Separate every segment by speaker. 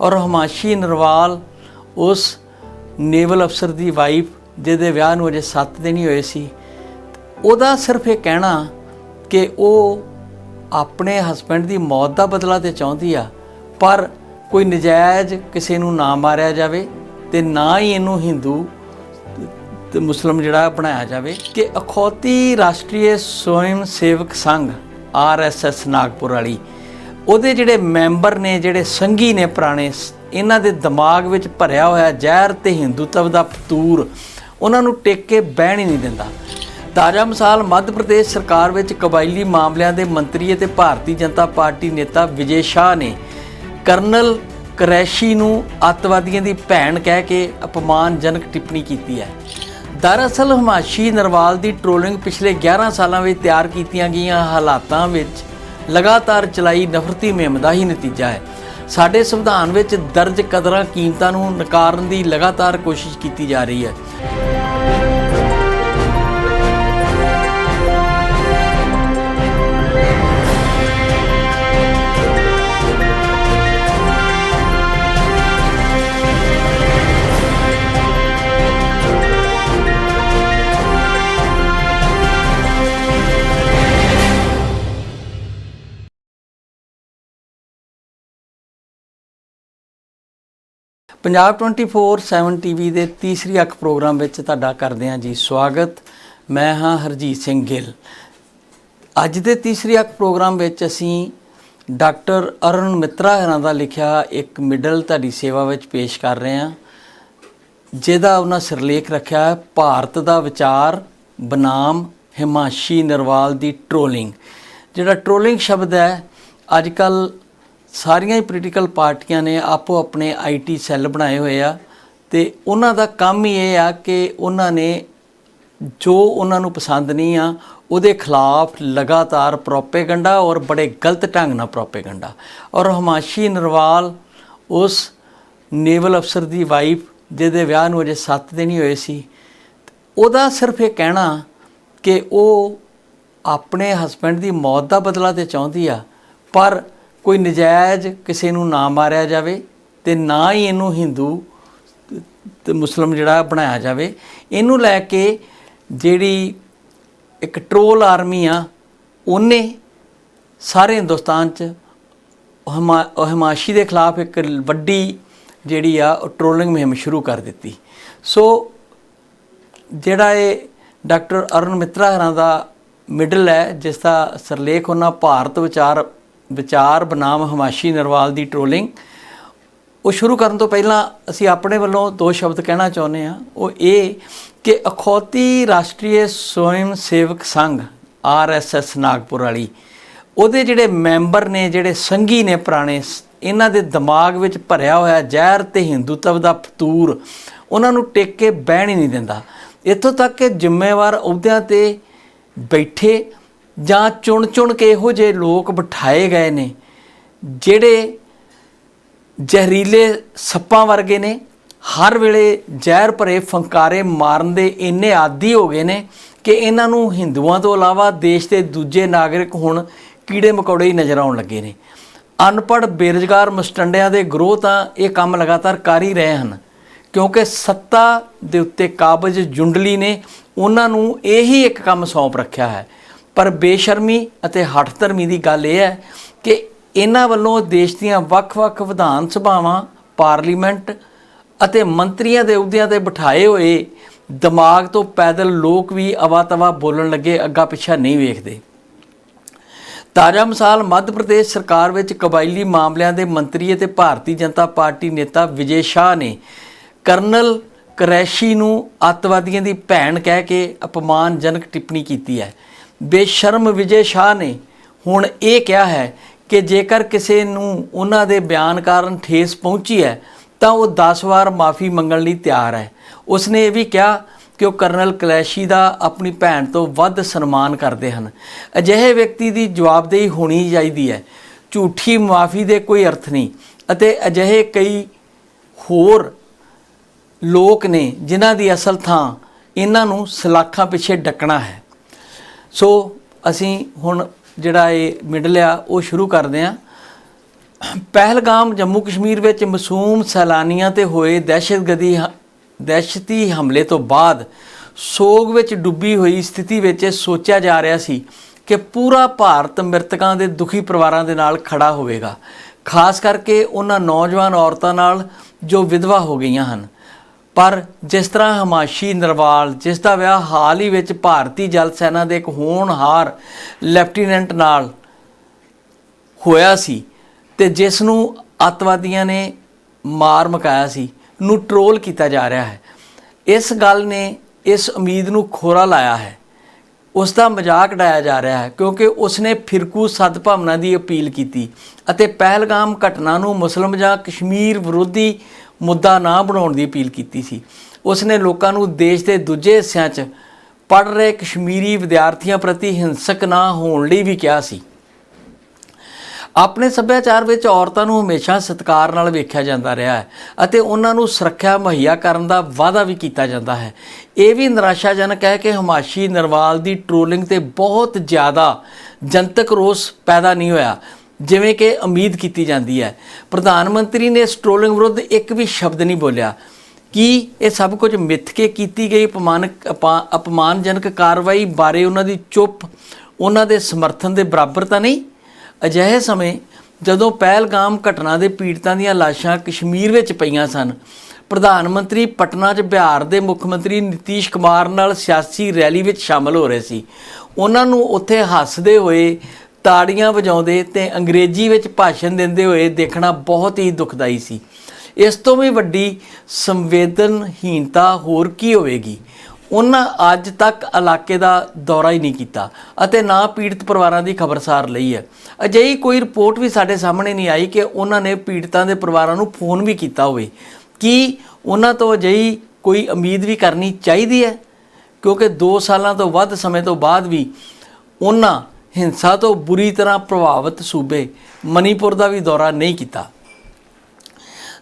Speaker 1: ਔਰ ਹਮਾਸ਼ੀ ਨਰਵਾਲ ਉਸ ਨੇਵਲ ਅਫਸਰ ਦੀ ਵਾਈਫ, ਜਿਹਦੇ ਵਿਆਹ ਨੂੰ ਅਜੇ 7 ਦਿਨ ਹੀ ਹੋਏ ਸੀ। ਉਹਦਾ ਸਿਰਫ ਇਹ ਕਹਿਣਾ ਕਿ ਉਹ ਆਪਣੇ ਹਸਬੰਡ ਦੀ ਮੌਤ ਦਾ ਬਦਲਾ ਤੇ ਚਾਹੁੰਦੀ ਆ, ਪਰ ਕੋਈ ਨਜਾਇਜ਼ ਕਿਸੇ ਨੂੰ ਨਾ ਮਾਰਿਆ ਜਾਵੇ ਤੇ ਨਾ ਹੀ ਇਹਨੂੰ ਹਿੰਦੂ ਤੇ ਮੁਸਲਮ ਜਿਹੜਾ ਬਣਾਇਆ ਜਾਵੇ ਕਿ ਅਖੌਤੀ ਰਾਸ਼ਟਰੀ ਸਵੈਮ ਸੇਵਕ ਸੰਘ ਆਰਐਸਐਸ ਨਾਗਪੁਰ ਵਾਲੀ। ਉਹਦੇ ਜਿਹੜੇ ਮੈਂਬਰ ਨੇ, ਜਿਹੜੇ ਸੰਗੀ ਨੇ ਪੁਰਾਣੇ, ਇਹਨਾਂ ਦੇ ਦਿਮਾਗ ਵਿੱਚ ਭਰਿਆ ਹੋਇਆ ਜ਼ਹਿਰ ਤੇ ਹਿੰਦੂਤਵ ਦਾ ਫਤੂਰ, ਉਹਨਾਂ ਨੂੰ ਟਿਕ ਕੇ ਬਹਿਣ ਹੀ ਨਹੀਂ ਦਿੰਦਾ। ਤਾਜ਼ਾ ਮਿਸਾਲ, ਮੱਧ ਪ੍ਰਦੇਸ਼ ਸਰਕਾਰ ਵਿੱਚ ਕਬਾਇਲੀ ਮਾਮਲਿਆਂ ਦੇ ਮੰਤਰੀ ਅਤੇ ਭਾਰਤੀ ਜਨਤਾ ਪਾਰਟੀ ਨੇਤਾ ਵਿਜੇ ਸ਼ਾਹ ਨੇ ਕਰਨਲ ਕਰੈਸ਼ੀ ਨੂੰ ਅੱਤਵਾਦੀਆਂ ਦੀ ਭੈਣ ਕਹਿ ਕੇ ਅਪਮਾਨਜਨਕ ਟਿੱਪਣੀ ਕੀਤੀ ਹੈ। ਦਰਅਸਲ, ਹਮਾਸ਼ੀ ਨਰਵਾਲ ਦੀ ਟ੍ਰੋਲਿੰਗ ਪਿਛਲੇ 11 ਸਾਲਾਂ ਵਿੱਚ ਤਿਆਰ ਕੀਤੀਆਂ ਗਈਆਂ ਹਾਲਾਤਾਂ ਵਿੱਚ ਲਗਾਤਾਰ ਚਲਾਈ ਨਫ਼ਰਤੀ ਮੁਹਿੰਮ ਦਾ ਹੀ ਨਤੀਜਾ ਹੈ। ਸਾਡੇ ਸੰਵਿਧਾਨ ਵਿੱਚ ਦਰਜ ਕਦਰਾਂ ਕੀਮਤਾਂ ਨੂੰ ਨਕਾਰਨ ਦੀ ਲਗਾਤਾਰ ਕੋਸ਼ਿਸ਼ ਕੀਤੀ ਜਾ ਰਹੀ ਹੈ। ਪੰਜਾਬ 24/7 ਟੀਵੀ ਦੇ ਤੀਸਰੀ ਅੱਖ ਪ੍ਰੋਗਰਾਮ ਵਿੱਚ ਤੁਹਾਡਾ ਕਰਦੇ ਹਾਂ ਜੀ ਸਵਾਗਤ। ਮੈਂ ਹਾਂ ਹਰਜੀਤ ਸਿੰਘ ਗਿੱਲ। ਅੱਜ ਦੇ ਤੀਸਰੀ ਅੱਖ ਪ੍ਰੋਗਰਾਮ ਵਿੱਚ ਅਸੀਂ ਡਾਕਟਰ ਅਰੁਣ ਮਿੱਤਰਾ ਹਰਾਂ ਦਾ ਲਿਖਿਆ ਇੱਕ ਮਿਡਲ ਤੁਹਾਡੀ ਸੇਵਾ ਵਿੱਚ ਪੇਸ਼ ਕਰ ਰਹੇ ਹਾਂ, ਜਿਹਦਾ ਉਹਨਾਂ ਸਿਰਲੇਖ ਰੱਖਿਆ ਹੈ, ਭਾਰਤ ਦਾ ਵਿਚਾਰ, ਬਨਾਮ ਹਿਮਾਸ਼ੀ ਨਰਵਾਲ ਦੀ ਟ੍ਰੋਲਿੰਗ ਜਿਹੜਾ ਟ੍ਰੋਲਿੰਗ ਸ਼ਬਦ ਹੈ ਅੱਜ ਕੱਲ ਸਾਰੀਆਂ ਹੀ ਪੋਲੀਟੀਕਲ ਪਾਰਟੀਆਂ ਨੇ ਆਪੋ ਆਪਣੇ ਆਈਟੀ ਸੈੱਲ ਬਣਾਏ ਹੋਏ ਆ ਤੇ ਉਹਨਾਂ ਦਾ ਕੰਮ ਹੀ ਇਹ ਆ ਕਿ ਉਹਨਾਂ ਨੇ ਜੋ ਉਹਨਾਂ ਨੂੰ ਪਸੰਦ ਨਹੀਂ ਆ, ਉਹਦੇ ਖਿਲਾਫ ਲਗਾਤਾਰ ਪ੍ਰੋਪੇਗੈਂਡਾ ਔਰ ਬੜੇ ਗਲਤ ਢੰਗ ਨਾਲ ਪ੍ਰੋਪੇਗੈਂਡਾ ਔਰ ਹਮਾਸ਼ੀ ਨਰਵਾਲ ਉਸ ਨੇਵਲ ਅਫਸਰ ਦੀ ਵਾਈਫ ਜਿਹਦੇ ਵਿਆਹ ਨੂੰ ਅਜੇ 7 ਦਿਨ ਹੀ ਹੋਏ ਸੀ, ਉਹਦਾ ਸਿਰਫ ਇਹ ਕਹਿਣਾ ਕਿ ਉਹ ਆਪਣੇ ਹਸਬੰਡ ਦੀ ਮੌਤ ਦਾ ਬਦਲਾ ਤੇ ਚਾਹੁੰਦੀ ਆ, ਪਰ ਕੋਈ ਨਜਾਇਜ਼ ਕਿਸੇ ਨੂੰ ਨਾ ਮਾਰਿਆ ਜਾਵੇ ਤੇ ਨਾ ਹੀ ਇਹਨੂੰ ਹਿੰਦੂ ਤੇ ਮੁਸਲਮ ਜਿਹੜਾ ਬਣਾਇਆ ਜਾਵੇ, ਇਹਨੂੰ ਲੈ ਕੇ ਜਿਹੜੀ ਇੱਕ ਟਰੋਲ ਆਰਮੀ ਆ, ਉਹਨੇ ਸਾਰੇ ਹਿੰਦੁਸਤਾਨ 'ਚ ਹਮਾ, ਹਮਾਸ਼ੀ ਦੇ ਖਿਲਾਫ ਇੱਕ ਵੱਡੀ ਜਿਹੜੀ ਆ, ਉਹ ਟਰੋਲਿੰਗ ਮੁਹਿੰਮ ਸ਼ੁਰੂ ਕਰ ਦਿੱਤੀ। ਸੋ ਜਿਹੜਾ ਇਹ ਡਾਕਟਰ ਅਰੁਣ ਮਿੱਤਰਾ ਹਰਾਂ ਦਾ ਮਿਡਲ ਹੈ ਜਿਸ ਦਾ ਸਰਲੇਖ ਉਹਨਾਂ ਭਾਰਤ ਵਿਚਾਰ ਵਿਚਾਰ ਬਨਾਮ ਹਮਾਸ਼ੀ ਨਰਵਾਲ ਦੀ ਟਰੋਲਿੰਗ ਉਹ ਸ਼ੁਰੂ ਕਰਨ ਤੋਂ ਪਹਿਲਾਂ ਅਸੀਂ ਆਪਣੇ ਵੱਲੋਂ ਦੋ ਸ਼ਬਦ ਕਹਿਣਾ ਚਾਹੁੰਦੇ ਹਾਂ। ਉਹ ਇਹ ਕਿ ਅਖੌਤੀ ਰਾਸ਼ਟਰੀ ਸਵੈਮ ਸੇਵਕ ਸੰਘ ਆਰਐਸਐਸ ਨਾਗਪੁਰ ਵਾਲੀ, ਉਹਦੇ ਜਿਹੜੇ ਮੈਂਬਰ ਨੇ, ਜਿਹੜੇ ਸੰਗੀ ਨੇ ਪੁਰਾਣੇ, ਇਹਨਾਂ ਦੇ ਦਿਮਾਗ ਵਿੱਚ ਭਰਿਆ ਹੋਇਆ ਜ਼ਹਿਰ ਤੇ ਹਿੰਦੂਤਵ ਦਾ ਫਤੂਰ, ਉਹਨਾਂ ਨੂੰ ਟਿਕ ਕੇ ਬਹਿਣ ਹੀ ਨਹੀਂ ਦਿੰਦਾ। ਇੱਥੋਂ ਤੱਕ ਕਿ ਜ਼ਿੰਮੇਵਾਰ ਅਹੁਦਿਆਂ ਤੇ ਬੈਠੇ ਜਾਂ ਚੁਣ-ਚੁਣ ਕੇ ਇਹੋ ਜਿਹੇ ਲੋਕ ਬਿਠਾਏ ਗਏ ਨੇ, ਜਿਹੜੇ ਜ਼ਹਿਰੀਲੇ ਸੱਪਾਂ ਵਰਗੇ ਨੇ, ਹਰ ਵੇਲੇ ਜ਼ਹਿਰ ਭਰੇ ਫੰਕਾਰੇ ਮਾਰਨ ਦੇ ਇੰਨੇ ਆਦੀ ਹੋ ਗਏ ਨੇ ਕਿ ਇਹਨਾਂ ਨੂੰ ਹਿੰਦੂਆਂ ਤੋਂ ਇਲਾਵਾ ਦੇਸ਼ ਦੇ ਦੂਜੇ ਨਾਗਰਿਕ ਹੁਣ ਕੀੜੇ ਮਕੌੜੇ ਹੀ ਨਜ਼ਰ ਆਉਣ ਲੱਗੇ ਨੇ। ਅਨਪੜ੍ਹ, ਬੇਰੁਜ਼ਗਾਰ, ਮਸਟੰਡਿਆਂ ਦੇ ਗਰੋਹ ਤਾਂ ਇਹ ਕੰਮ ਲਗਾਤਾਰ ਕਰ ਹੀ ਰਹੇ ਹਨ, ਕਿਉਂਕਿ ਸੱਤਾ ਦੇ ਉੱਤੇ ਕਾਬਜ ਜੁੰਡਲੀ ਨੇ ਉਹਨਾਂ ਨੂੰ ਇਹੀ ਇੱਕ ਕੰਮ ਸੌਂਪ ਰੱਖਿਆ ਹੈ ਪਰ ਬੇਸ਼ਰਮੀ ਅਤੇ ਹੱਠਧਰਮੀ ਦੀ ਗੱਲ ਇਹ ਹੈ ਕਿ ਇਹਨਾਂ ਵੱਲੋਂ ਦੇਸ਼ ਦੀਆਂ ਵੱਖ-ਵੱਖ ਵਿਧਾਨ ਸਭਾਵਾਂ, ਪਾਰਲੀਮੈਂਟ ਅਤੇ ਮੰਤਰੀਆਂ ਦੇ ਅਹੁਦਿਆਂ ਤੇ ਬਿਠਾਏ ਹੋਏ ਦਿਮਾਗ ਤੋਂ ਪੈਦਲ ਲੋਕ ਵੀ ਅਵਾ-ਤਵਾ ਬੋਲਣ ਲੱਗੇ, ਅੱਗਾ ਪਿੱਛਾ ਨਹੀਂ ਵੇਖਦੇ। ਤਾਜ਼ਾ ਮਿਸਾਲ, ਮੱਧ ਪ੍ਰਦੇਸ਼ ਸਰਕਾਰ ਵਿੱਚ ਕਬਾਇਲੀ ਮਾਮਲਿਆਂ ਦੇ ਮੰਤਰੀ ਅਤੇ ਭਾਰਤੀ ਜਨਤਾ ਪਾਰਟੀ ਨੇਤਾ ਵਿਜੇ ਸ਼ਾਹ ਨੇ ਕਰਨਲ ਕਰੈਸ਼ੀ ਨੂੰ ਅੱਤਵਾਦੀਆਂ ਦੀ ਭੈਣ ਕਹਿ ਕੇ ਅਪਮਾਨਜਨਕ ਟਿੱਪਣੀ ਕੀਤੀ ਹੈ। ਬੇਸ਼ਰਮ ਵਿਜੇ ਸ਼ਾਹ ਨੇ ਹੁਣ ਇਹ ਕਿਹਾ ਹੈ ਕਿ ਜੇਕਰ ਕਿਸੇ ਨੂੰ ਉਹਨਾਂ ਦੇ ਬਿਆਨ ਕਾਰਨ ਠੇਸ ਪਹੁੰਚੀ ਹੈ, ਤਾਂ ਉਹ 10 ਵਾਰ ਮਾਫੀ ਮੰਗਣ ਲਈ ਤਿਆਰ ਹੈ। ਉਸਨੇ ਇਹ ਵੀ ਕਿਹਾ ਕਿ ਉਹ ਕਰਨਲ ਕਲੈਸ਼ੀ ਦਾ ਆਪਣੀ ਭੈਣ ਤੋਂ ਵੱਧ ਸਨਮਾਨ ਕਰਦੇ ਹਨ। ਅਜਿਹੇ ਵਿਅਕਤੀ ਦੀ ਜਵਾਬਦੇਹੀ ਹੋਣੀ ਚਾਹੀਦੀ ਹੈ। ਝੂਠੀ ਮਾਫੀ ਦੇ ਕੋਈ ਅਰਥ ਨਹੀਂ ਅਤੇ ਅਜਿਹੇ ਕਈ ਹੋਰ ਲੋਕ ਨੇ ਜਿਨ੍ਹਾਂ ਦੀ ਅਸਲ ਥਾਂ ਇਹਨਾਂ ਨੂੰ ਸਲਾਖਾਂ ਪਿੱਛੇ ਡੱਕਣਾ ਹੈ। ਸੋ ਅਸੀਂ ਹੁਣ ਜਿਹੜਾ ਇਹ ਮਿਡਲ ਆ, ਉਹ ਸ਼ੁਰੂ ਕਰਦੇ ਹਾਂ। ਪਹਿਲਗਾਮ ਜੰਮੂ ਕਸ਼ਮੀਰ ਵਿੱਚ ਮਾਸੂਮ ਸੈਲਾਨੀਆਂ ਤੇ ਹੋਏ ਦਹਿਸ਼ਤਗਰਦੀ ਹ- ਦਹਿਸ਼ਤੀ ਹਮਲੇ ਤੋਂ ਬਾਅਦ ਸੋਗ ਵਿੱਚ ਡੁੱਬੀ ਹੋਈ ਸਥਿਤੀ ਵਿੱਚ ਇਹ ਸੋਚਿਆ ਜਾ ਰਿਹਾ ਸੀ ਕਿ ਪੂਰਾ ਭਾਰਤ ਮ੍ਰਿਤਕਾਂ ਦੇ ਦੁਖੀ ਪਰਿਵਾਰਾਂ ਦੇ ਨਾਲ ਖੜਾ ਹੋਵੇਗਾ। ਖਾਸ ਕਰਕੇ ਉਹਨਾਂ ਨੌਜਵਾਨ ਔਰਤਾਂ ਨਾਲ ਜੋ ਵਿਧਵਾ ਹੋ ਗਈਆਂ ਹਨ। ਪਰ ਜਿਸ ਤਰ੍ਹਾਂ ਹਮਾਸ਼ੀ ਨਰਵਾਲ, ਜਿਸ ਦਾ ਵਿਆਹ ਹਾਲ ਹੀ ਵਿੱਚ ਭਾਰਤੀ ਜਲ ਸੈਨਾ ਦੇ ਇੱਕ ਹੋਣਹਾਰ ਲੈਫਟੀਨੈਂਟ ਨਾਲ ਹੋਇਆ ਸੀ ਤੇ ਜਿਸ ਨੂੰ ਅੱਤਵਾਦੀਆਂ ਨੇ ਮਾਰ ਮਕਾਇਆ ਸੀ, ਨੂੰ ਟਰੋਲ ਕੀਤਾ ਜਾ ਰਿਹਾ ਹੈ। ਇਸ ਗੱਲ ਨੇ ਇਸ ਉਮੀਦ ਨੂੰ ਖੋਰਾ ਲਾਇਆ ਹੈ। ਉਸ ਦਾ ਮਜ਼ਾਕ ਉਡਾਇਆ ਜਾ ਰਿਹਾ ਹੈ ਕਿਉਂਕਿ ਉਸਨੇ ਫਿਰਕੂ ਸਦਭਾਵਨਾ ਦੀ ਅਪੀਲ ਕੀਤੀ ਅਤੇ ਪਹਿਲਗਾਮ ਘਟਨਾ ਨੂੰ ਮੁਸਲਮ ਜਾਂ ਕਸ਼ਮੀਰ ਵਿਰੋਧੀ ਮੁੱਦਾ ਨਾ ਬਣਾਉਣ ਦੀ ਅਪੀਲ ਕੀਤੀ ਸੀ। ਉਸਨੇ ਲੋਕਾਂ ਨੂੰ ਦੇਸ਼ ਦੇ ਦੂਜੇ ਹਿੱਸਿਆਂ 'ਚ ਪੜ ਰਹੇ ਕਸ਼ਮੀਰੀ ਵਿਦਿਆਰਥੀਆਂ ਪ੍ਰਤੀ ਹਿੰਸਕ ਨਾ ਹੋਣ ਲਈ ਵੀ ਕਿਹਾ ਸੀ। ਆਪਣੇ ਸੱਭਿਆਚਾਰ ਵਿੱਚ ਔਰਤਾਂ ਨੂੰ ਹਮੇਸ਼ਾ ਸਤਿਕਾਰ ਨਾਲ ਵੇਖਿਆ ਜਾਂਦਾ ਰਿਹਾ ਹੈ ਅਤੇ ਉਹਨਾਂ ਨੂੰ ਸੁਰੱਖਿਆ ਮੁਹੱਈਆ ਕਰਨ ਦਾ ਵਾਅਦਾ ਵੀ ਕੀਤਾ ਜਾਂਦਾ ਹੈ। ਇਹ ਵੀ ਨਿਰਾਸ਼ਾਜਨਕ ਹੈ ਕਿ ਹਮਾਸ਼ੀ ਨਰਵਾਲ ਦੀ ਟ੍ਰੋਲਿੰਗ ਤੇ ਬਹੁਤ ਜ਼ਿਆਦਾ ਜਨਤਕ ਰੋਸ ਪੈਦਾ ਨਹੀਂ ਹੋਇਆ। ਜਿਵੇਂ ਕਿ ਉਮੀਦ ਕੀਤੀ ਜਾਂਦੀ ਹੈ। ਪ੍ਰਧਾਨ ਮੰਤਰੀ ਨੇ ਇਸ ਟ੍ਰੋਲਿੰਗ ਵਿਰੁੱਧ ਇੱਕ ਵੀ ਸ਼ਬਦ ਨਹੀਂ ਬੋਲਿਆ। ਕੀ ਇਹ ਸਭ ਕੁਝ ਮਿੱਥ ਕੇ ਕੀਤੀ ਗਈ ਅਪਮਾਨਕ ਅਪਾ- ਅਪਮਾਨਜਨਕ ਕਾਰਵਾਈ ਬਾਰੇ ਉਹਨਾਂ ਦੀ ਚੁੱਪ, ਉਹਨਾਂ ਦੇ ਸਮਰਥਨ ਦੇ ਬਰਾਬਰ ਤਾਂ ਨਹੀਂ? ਅਜਿਹੇ ਸਮੇਂ ਜਦੋਂ ਪਹਿਲਗਾਮ ਘਟਨਾ ਦੇ ਪੀੜਤਾਂ ਦੀਆਂ ਲਾਸ਼ਾਂ ਕਸ਼ਮੀਰ ਵਿੱਚ ਪਈਆਂ ਸਨ, ਪ੍ਰਧਾਨ ਮੰਤਰੀ ਪਟਨਾ 'ਚ ਬਿਹਾਰ ਦੇ ਮੁੱਖ ਮੰਤਰੀ ਨਿਤੀਸ਼ ਕੁਮਾਰ ਨਾਲ ਸਿਆਸੀ ਰੈਲੀ ਵਿੱਚ ਸ਼ਾਮਲ ਹੋ ਰਹੇ ਸੀ। ਉਹਨਾਂ ਨੂੰ ਉੱਥੇ ਹੱਸਦੇ ਹੋਏ ਤਾੜੀਆਂ ਵਜਾਉਂਦੇ ਤੇ ਅੰਗਰੇਜ਼ੀ ਵਿੱਚ ਭਾਸ਼ਣ ਦਿੰਦੇ ਹੋਏ ਦੇਖਣਾ ਬਹੁਤ ਹੀ ਦੁਖਦਾਈ ਸੀ। ਇਸ ਤੋਂ ਵੀ ਵੱਡੀ ਸੰਵੇਦਨਹੀਨਤਾ ਹੋਰ ਕੀ ਹੋਵੇਗੀ? ਉਹਨਾਂ ਅੱਜ ਤੱਕ ਇਲਾਕੇ ਦਾ ਦੌਰਾ ਹੀ ਨਹੀਂ ਕੀਤਾ ਅਤੇ ਨਾ ਪੀੜਤ ਪਰਿਵਾਰਾਂ ਦੀ ਖਬਰਸਾਰ ਲਈ ਹੈ। ਅਜਿਹੀ ਕੋਈ ਰਿਪੋਰਟ ਵੀ ਸਾਡੇ ਸਾਹਮਣੇ ਨਹੀਂ ਆਈ ਕਿ ਉਹਨਾਂ ਨੇ ਪੀੜਤਾਂ ਦੇ ਪਰਿਵਾਰਾਂ ਨੂੰ ਫੋਨ ਵੀ ਕੀਤਾ ਹੋਵੇ। ਕੀ ਉਹਨਾਂ ਤੋਂ ਅਜਿਹੀ ਕੋਈ ਉਮੀਦ ਵੀ ਕਰਨੀ ਚਾਹੀਦੀ ਹੈ? ਕਿਉਂਕਿ 2 ਸਾਲਾਂ ਤੋਂ ਵੱਧ ਸਮੇਂ ਤੋਂ ਬਾਅਦ ਵੀ ਉਹਨਾਂ ਹਿੰਸਾ ਤੋਂ ਬੁਰੀ ਤਰ੍ਹਾਂ ਪ੍ਰਭਾਵਿਤ ਸੂਬੇ ਮਨੀਪੁਰ ਦਾ ਵੀ ਦੌਰਾ ਨਹੀਂ ਕੀਤਾ।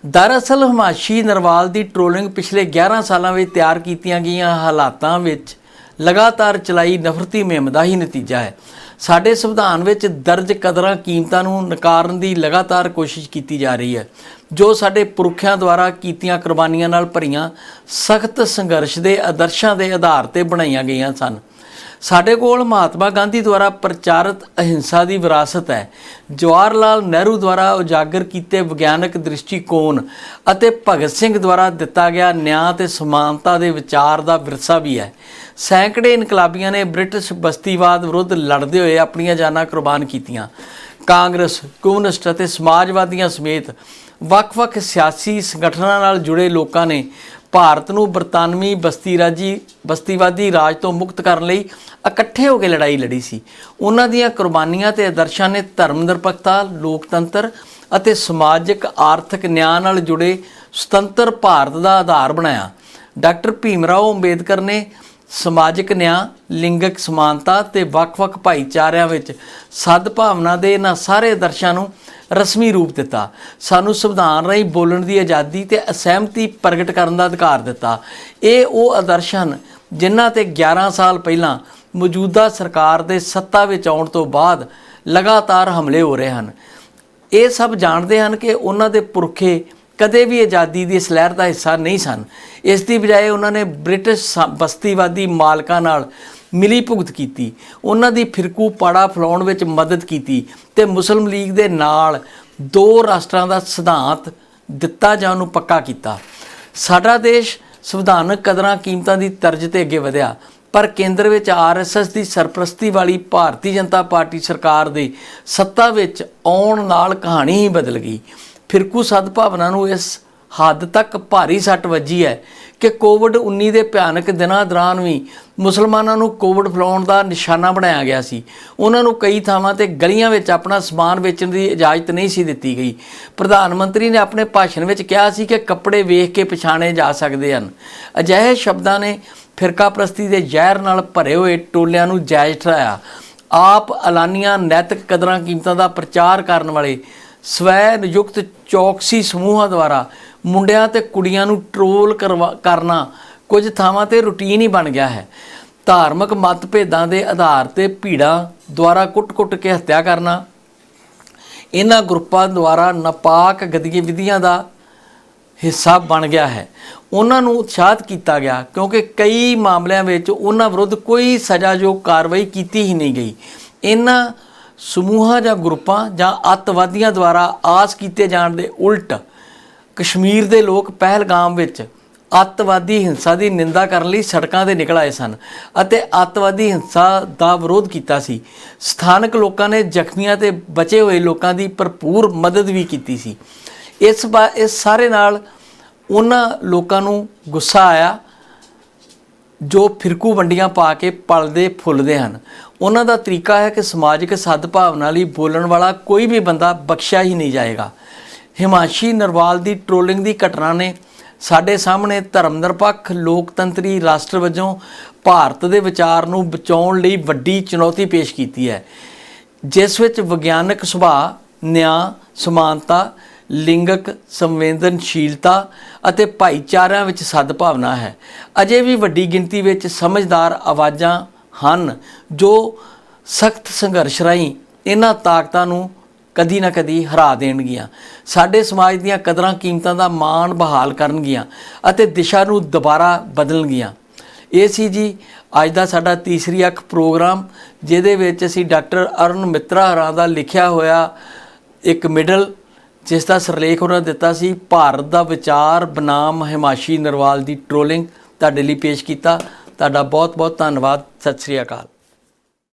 Speaker 1: ਦਰਅਸਲ ਹਮਾਸ਼ੀ ਨਰਵਾਲ ਦੀ ਟ੍ਰੋਲਿੰਗ ਪਿਛਲੇ 11 ਸਾਲਾਂ ਵਿੱਚ ਤਿਆਰ ਕੀਤੀਆਂ ਗਈਆਂ ਹਾਲਾਤਾਂ ਵਿੱਚ ਲਗਾਤਾਰ ਚਲਾਈ ਨਫ਼ਰਤੀ ਮੁਹਿੰਮ ਦਾ ਹੀ ਨਤੀਜਾ ਹੈ। ਸਾਡੇ ਸੰਵਿਧਾਨ ਵਿੱਚ ਦਰਜ ਕਦਰਾਂ ਕੀਮਤਾਂ ਨੂੰ ਨਕਾਰਨ ਦੀ ਲਗਾਤਾਰ ਕੋਸ਼ਿਸ਼ ਕੀਤੀ ਜਾ ਰਹੀ ਹੈ, ਜੋ ਸਾਡੇ ਪੁਰਖਿਆਂ ਦੁਆਰਾ ਕੀਤੀਆਂ ਕੁਰਬਾਨੀਆਂ ਨਾਲ ਭਰੀਆਂ ਸਖਤ ਸੰਘਰਸ਼ ਦੇ ਆਦਰਸ਼ਾਂ ਦੇ ਆਧਾਰ ਤੇ ਬਣਾਈਆਂ ਗਈਆਂ ਸਨ। ਸਾਡੇ ਕੋਲ ਮਹਾਤਮਾ ਗਾਂਧੀ ਦੁਆਰਾ ਪ੍ਰਚਾਰਿਤ ਅਹਿੰਸਾ ਦੀ ਵਿਰਾਸਤ ਹੈ। ਜਵਾਹਰ ਲਾਲ ਨਹਿਰੂ ਦੁਆਰਾ ਉਜਾਗਰ ਕੀਤੇ ਵਿਗਿਆਨਕ ਦ੍ਰਿਸ਼ਟੀਕੋਣ ਅਤੇ ਭਗਤ ਸਿੰਘ ਦੁਆਰਾ ਦਿੱਤਾ ਗਿਆ ਨਿਆਂ ਤੇ ਸਮਾਨਤਾ ਦੇ ਵਿਚਾਰ ਦਾ ਵਿਰਸਾ ਵੀ ਹੈ। ਸੈਂਕੜੇ ਇਨਕਲਾਬੀਆਂ ਨੇ ਬ੍ਰਿਟਿਸ਼ ਬਸਤੀਵਾਦ ਵਿਰੁੱਧ ਲੜਦੇ ਹੋਏ ਆਪਣੀਆਂ ਜਾਨਾਂ ਕੁਰਬਾਨ ਕੀਤੀਆਂ। ਕਾਂਗਰਸ, ਕਮਿਊਨਿਸਟ ਅਤੇ ਸਮਾਜਵਾਦੀਆਂ ਸਮੇਤ ਵੱਖ-ਵੱਖ ਸਿਆਸੀ ਸੰਗਠਨਾਂ ਨਾਲ ਜੁੜੇ ਲੋਕਾਂ ਨੇ ਭਾਰਤ ਨੂੰ ਬਰਤਾਨਵੀ ਬਸਤੀ ਰਾਜੀ ਬਸਤੀਵਾਦੀ ਰਾਜ ਤੋਂ ਮੁਕਤ ਕਰਨ ਲਈ ਇਕੱਠੇ ਹੋ ਕੇ ਲੜਾਈ ਲੜੀ ਸੀ। ਉਹਨਾਂ ਦੀਆਂ ਕੁਰਬਾਨੀਆਂ ਤੇ ਆਦਰਸ਼ਾਂ ਨੇ ਧਰਮ ਨਿਰਪੱਖਤਾ, ਲੋਕਤੰਤਰ ਅਤੇ ਸਮਾਜਿਕ ਆਰਥਿਕ ਨਿਆਂ ਨਾਲ ਜੁੜੇ ਸੁਤੰਤਰ ਭਾਰਤ ਦਾ ਆਧਾਰ ਬਣਾਇਆ। ਡਾਕਟਰ ਭੀਮ ਰਾਓ ਅੰਬੇਦਕਰ ਨੇ ਸਮਾਜਿਕ ਨਿਆਂ, ਲਿੰਗਕ ਸਮਾਨਤਾ ਤੇ ਵੱਖ-ਵੱਖ ਭਾਈਚਾਰਿਆਂ ਵਿੱਚ ਸਦਭਾਵਨਾ ਦੇ ਇਹਨਾਂ ਸਾਰੇ ਆਦਰਸ਼ਾਂ ਨੂੰ ਰਸਮੀ ਰੂਪ ਦਿੱਤਾ। ਸਾਨੂੰ ਸੰਵਿਧਾਨ ਰਾਹੀਂ ਬੋਲਣ ਦੀ ਆਜ਼ਾਦੀ ਤੇ ਅਸਹਿਮਤੀ ਪ੍ਰਗਟ ਕਰਨ ਦਾ ਅਧਿਕਾਰ ਦਿੱਤਾ। ਇਹ ਉਹ ਆਦਰਸ਼ ਹਨ ਜਿਨ੍ਹਾਂ ਤੇ 11 ਸਾਲ ਪਹਿਲਾਂ ਮੌਜੂਦਾ ਸਰਕਾਰ ਦੇ ਸੱਤਾ ਵਿੱਚ ਆਉਣ ਤੋਂ ਬਾਅਦ ਲਗਾਤਾਰ ਹਮਲੇ ਹੋ ਰਹੇ ਹਨ। ਇਹ ਸਭ ਜਾਣਦੇ ਹਨ ਕਿ ਉਹਨਾਂ ਦੇ ਪੁਰਖੇ ਕਦੇ ਵੀ ਆਜ਼ਾਦੀ ਦੀ ਇਸ ਲਹਿਰ ਦਾ ਹਿੱਸਾ ਨਹੀਂ ਸਨ। ਇਸ ਦੀ ਬਜਾਏ ਉਹਨਾਂ ਨੇ ਬ੍ਰਿਟਿਸ਼ ਸਾ- ਬਸਤੀਵਾਦੀ ਮਾਲਕਾਂ ਨਾਲ ਮਿਲੀ ਭੁਗਤ ਕੀਤੀ। ਉਹਨਾਂ ਦੀ ਫਿਰਕੂ ਪਾੜਾ ਫਲਾਉਣ ਵਿੱਚ ਮਦਦ ਕੀਤੀ ਤੇ ਮੁਸਲਿਮ ਲੀਗ ਦੇ ਨਾਲ ਦੋ ਰਾਸ਼ਟਰਾਂ ਦਾ ਸਿਧਾਂਤ ਦਿੱਤਾ ਜਾਂ ਉਹਨੂੰ ਪੱਕਾ ਕੀਤਾ। ਸਾਡਾ ਦੇਸ਼ ਸੰਵਿਧਾਨਕ ਕਦਰਾਂ ਕੀਮਤਾਂ ਦੀ ਤਰਜ਼ ਤੇ ਅੱਗੇ ਵਧਿਆ, ਪਰ ਕੇਂਦਰ ਵਿੱਚ ਆਰਐਸਐਸ ਦੀ ਸਰਪ੍ਰਸਤੀ ਵਾਲੀ ਭਾਰਤੀ ਜਨਤਾ ਪਾਰਟੀ ਸਰਕਾਰ ਦੇ ਸੱਤਾ ਵਿੱਚ ਆਉਣ ਨਾਲ ਕਹਾਣੀ ਹੀ ਬਦਲ ਗਈ। ਫਿਰਕੂ ਸਦਭਾਵਨਾ ਨੂੰ ਇਸ ਹੱਦ ਤੱਕ ਭਾਰੀ ਸੱਟ ਵੱਜੀ ਹੈ ਕਿ ਕੋਵਿਡ-19 ਦੇ ਭਿਆਨਕ ਦਿਨਾਂ ਦੌਰਾਨ ਵੀ ਮੁਸਲਮਾਨਾਂ ਨੂੰ ਕੋਵਿਡ ਫੈਲਾਉਣ ਦਾ ਨਿਸ਼ਾਨਾ ਬਣਾਇਆ ਗਿਆ ਸੀ। ਉਹਨਾਂ ਨੂੰ ਕਈ ਥਾਵਾਂ ਤੇ ਗਲੀਆਂ ਵਿੱਚ ਆਪਣਾ ਸਮਾਨ ਵੇਚਣ ਦੀ ਇਜਾਜ਼ਤ ਨਹੀਂ ਸੀ ਦਿੱਤੀ ਗਈ। ਪ੍ਰਧਾਨ ਮੰਤਰੀ ਨੇ ਆਪਣੇ ਭਾਸ਼ਣ ਵਿੱਚ ਕਿਹਾ ਸੀ ਕਿ ਕੱਪੜੇ ਵੇਖ ਕੇ ਪਛਾਣੇ ਜਾ ਸਕਦੇ ਹਨ। ਅਜਿਹੇ ਸ਼ਬਦਾਂ ਨੇ ਫਿਰਕਾਪ੍ਰਸਤੀ ਦੇ ਜ਼ਹਿਰ ਨਾਲ ਭਰੇ ਹੋਏ ਟੋਲਿਆਂ ਨੂੰ ਜਾਇਜ਼ ਠਹਿਰਾਇਆ। ਆਪ ਐਲਾਨੀਆਂ ਨੈਤਿਕ ਕਦਰਾਂ ਕੀਮਤਾਂ ਦਾ ਪ੍ਰਚਾਰ ਕਰਨ ਵਾਲੇ ਸਵੈ ਨਿਯੁਕਤ ਚੌਕਸੀ ਸਮੂਹਾਂ ਦੁਆਰਾ ਮੁੰਡਿਆਂ ਤੇ ਕੁੜੀਆਂ ਨੂੰ ਟਰੋਲ ਕਰਵਾ- ਕਰਨਾ ਕੁਝ ਥਾਵਾਂ ਤੇ ਰੁਟੀਨ ਹੀ ਬਣ ਗਿਆ ਹੈ। ਧਾਰਮਿਕ ਮਤਭੇਦਾਂ ਦੇ ਆਧਾਰ ਤੇ ਭੀੜਾਂ ਦੁਆਰਾ ਕੁੱਟ-ਕੁੱਟ ਕੇ ਹੱਤਿਆ ਕਰਨਾ, ਇਹਨਾਂ ਗਰੁੱਪਾਂ ਦੁਆਰਾ ਨਾਪਾਕ ਗਤੀਵਿਧੀਆਂ ਦਾ ਹਿੱਸਾ ਬਣ ਗਿਆ ਹੈ। ਉਹਨਾਂ ਨੂੰ ਉਤਸ਼ਾਹਿਤ ਕੀਤਾ ਗਿਆ ਕਿਉਂਕਿ ਕਈ ਮਾਮਲਿਆਂ ਵਿੱਚ ਉਹਨਾਂ ਵਿਰੁੱਧ ਕੋਈ ਸਜ਼ਾਯੋਗ ਕਾਰਵਾਈ ਕੀਤੀ ਹੀ ਨਹੀਂ ਗਈ। ਇਹਨਾਂ ਸਮੂਹਾਂ ਜਾਂ ਗਰੁੱਪਾਂ ਜਾਂ ਅੱਤਵਾਦੀਆਂ ਦੁਆਰਾ ਆਸ ਕੀਤੇ ਜਾਣ ਦੇ ਉਲਟ ਕਸ਼ਮੀਰ ਦੇ ਲੋਕ ਪਹਿਲਗਾਮ ਵਿੱਚ ਅੱਤਵਾਦੀ ਹਿੰਸਾ ਦੀ ਨਿੰਦਾ ਕਰਨ ਲਈ ਸੜਕਾਂ ਤੇ ਨਿਕਲ ਆਏ ਸਨ ਅਤੇ ਅੱਤਵਾਦੀ ਹਿੰਸਾ ਦਾ ਵਿਰੋਧ ਕੀਤਾ ਸੀ। ਸਥਾਨਕ ਲੋਕਾਂ ਨੇ ਜ਼ਖਮੀਆਂ ਤੇ ਬਚੇ ਹੋਏ ਲੋਕਾਂ ਦੀ ਭਰਪੂਰ ਮਦਦ ਵੀ ਕੀਤੀ ਸੀ। ਇਸ ਬਾ- ਇਸ ਸਾਰੇ ਨਾਲ ਉਹਨਾਂ ਲੋਕਾਂ ਨੂੰ ਗੁੱਸਾ ਆਇਆ ਜੋ ਫਿਰਕੂ ਵੰਡੀਆਂ ਪਾ ਕੇ ਪਲਦੇ ਫੁੱਲਦੇ ਹਨ। ਉਹਨਾਂ ਦਾ ਤਰੀਕਾ ਹੈ ਕਿ ਸਮਾਜਿਕ ਸਦਭਾਵਨਾ ਲਈ ਬੋਲਣ ਵਾਲਾ ਕੋਈ ਵੀ ਬੰਦਾ ਬਖਸ਼ਿਆ ਹੀ ਨਹੀਂ ਜਾਏਗਾ। ਹਿਮਾਸ਼ੀ ਨਰਵਾਲ ਦੀ ਟ੍ਰੋਲਿੰਗ ਦੀ ਘਟਨਾ ਨੇ ਸਾਡੇ ਸਾਹਮਣੇ ਧਰਮ ਨਿਰਪੱਖ ਲੋਕਤੰਤਰੀ ਰਾਸ਼ਟਰ ਵਜੋਂ ਭਾਰਤ ਦੇ ਵਿਚਾਰ ਨੂੰ ਬਚਾਉਣ ਲਈ ਵੱਡੀ ਚੁਣੌਤੀ ਪੇਸ਼ ਕੀਤੀ ਹੈ। ਜਿਸ ਵਿੱਚ ਵਿਗਿਆਨਕ ਸੁਭਾਅ, ਨਿਆਂ, ਸਮਾਨਤਾ, ਲਿੰਗਕ ਸੰਵੇਦਨਸ਼ੀਲਤਾ ਅਤੇ ਭਾਈਚਾਰਿਆਂ ਵਿੱਚ ਸਦਭਾਵਨਾ ਹੈ। ਅਜੇ ਵੀ ਵੱਡੀ ਗਿਣਤੀ ਵਿੱਚ ਸਮਝਦਾਰ ਆਵਾਜ਼ਾਂ ਹਨ ਜੋ ਸਖਤ ਸੰਘਰਸ਼ ਰਾਹੀਂ ਇਹਨਾਂ ਤਾਕਤਾਂ ਨੂੰ ਕਦੀ ਨਾ ਕਦੀ ਹਰਾ ਦੇਣਗੀਆਂ। ਸਾਡੇ ਸਮਾਜ ਦੀਆਂ ਕਦਰਾਂ ਕੀਮਤਾਂ ਦਾ ਮਾਣ ਬਹਾਲ ਕਰਨਗੀਆਂ ਅਤੇ ਦਿਸ਼ਾ ਨੂੰ ਦੁਬਾਰਾ ਬਦਲਣਗੀਆਂ। ਇਹ ਸੀ ਜੀ, ਅੱਜ ਦਾ ਸਾਡਾ ਤੀਸਰੀ ਅੱਖ ਪ੍ਰੋਗਰਾਮ, ਜਿਹਦੇ ਵਿੱਚ ਅਸੀਂ ਡਾਕਟਰ ਅਰੁਣ ਮਿੱਤਰਾ ਹਰਾਂ ਦਾ ਲਿਖਿਆ ਹੋਇਆ ਇੱਕ ਮਿਡਲ, ਜਿਸ ਦਾ ਸਿਰਲੇਖ ਉਹਨਾਂ ਦਿੱਤਾ ਸੀ, ਭਾਰਤ ਦਾ ਵਿਚਾਰ ਬਨਾਮ ਹਿਮਾਸ਼ੀ ਨਰਵਾਲ ਦੀ ਟ੍ਰੋਲਿੰਗ ਤੁਹਾਡੇ ਲਈ ਪੇਸ਼ ਕੀਤਾ। ਤੁਹਾਡਾ ਬਹੁਤ ਬਹੁਤ ਧੰਨਵਾਦ। ਸਤਿ ਸ੍ਰੀ ਅਕਾਲ।